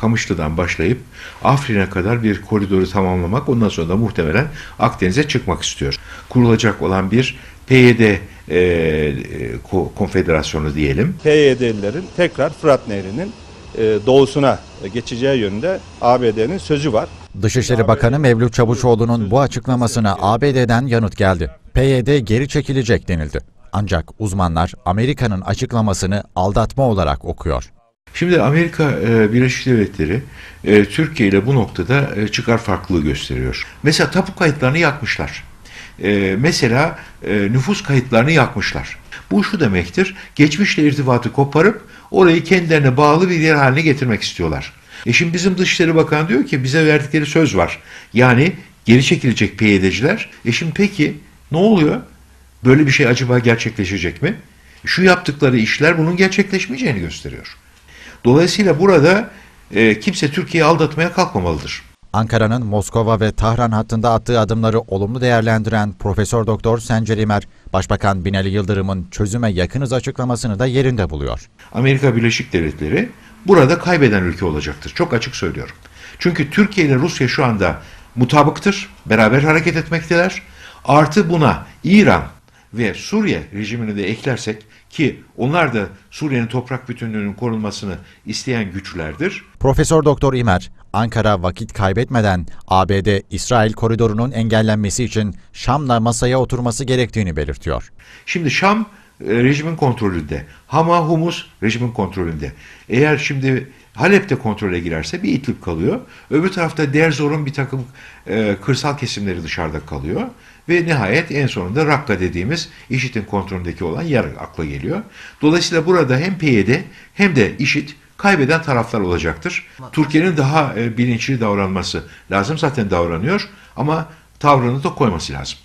Kamışlı'dan başlayıp Afrin'e kadar bir koridoru tamamlamak ondan sonra da muhtemelen Akdeniz'e çıkmak istiyor. Kurulacak olan bir PYD e, e, ko- konfederasyonu diyelim. PYD'lilerin tekrar Fırat Nehri'nin e, doğusuna geçeceği yönünde ABD'nin sözü var. Dışişleri Bakanı Mevlüt Çavuşoğlu'nun bu açıklamasına ABD'den yanıt geldi. PYD geri çekilecek denildi. Ancak uzmanlar Amerika'nın açıklamasını aldatma olarak okuyor. Şimdi Amerika e, Birleşik Devletleri e, Türkiye ile bu noktada e, çıkar farklılığı gösteriyor. Mesela tapu kayıtlarını yakmışlar. Mesela nüfus kayıtlarını yakmışlar. Bu şu demektir, geçmişle irtibatı koparıp orayı kendilerine bağlı bir yer haline getirmek istiyorlar. E şimdi bizim Dışişleri Bakanı diyor ki bize verdikleri söz var. Yani geri çekilecek PYD'ciler. E şimdi peki ne oluyor? Böyle bir şey acaba gerçekleşecek mi? Şu yaptıkları işler bunun gerçekleşmeyeceğini gösteriyor. Dolayısıyla burada e, kimse Türkiye'yi aldatmaya kalkmamalıdır. Ankara'nın Moskova ve Tahran hattında attığı adımları olumlu değerlendiren Profesör Doktor Sencer İmer, Başbakan Binali Yıldırım'ın çözüme yakınız açıklamasını da yerinde buluyor. Amerika Birleşik Devletleri burada kaybeden ülke olacaktır. Çok açık söylüyorum. Çünkü Türkiye ile Rusya şu anda mutabıktır, beraber hareket etmekteler. Artı buna İran ve Suriye rejimini de eklersek ki onlar da Suriye'nin toprak bütünlüğünün korunmasını isteyen güçlerdir. Profesör Doktor İmer, Ankara vakit kaybetmeden ABD-İsrail koridorunun engellenmesi için Şam'la masaya oturması gerektiğini belirtiyor. Şimdi Şam e, rejimin kontrolünde. Hama Humus rejimin kontrolünde. Eğer şimdi Halep'te kontrole girerse bir İdlib kalıyor. Öbür tarafta Derzor'un bir takım e, kırsal kesimleri dışarıda kalıyor. Ve nihayet en sonunda Rakka dediğimiz IŞİD'in kontrolündeki olan yer akla geliyor. Dolayısıyla burada hem PYD hem de IŞİD kaybeden taraflar olacaktır. Türkiye'nin daha e, bilinçli davranması lazım. Zaten davranıyor ama tavrını da koyması lazım.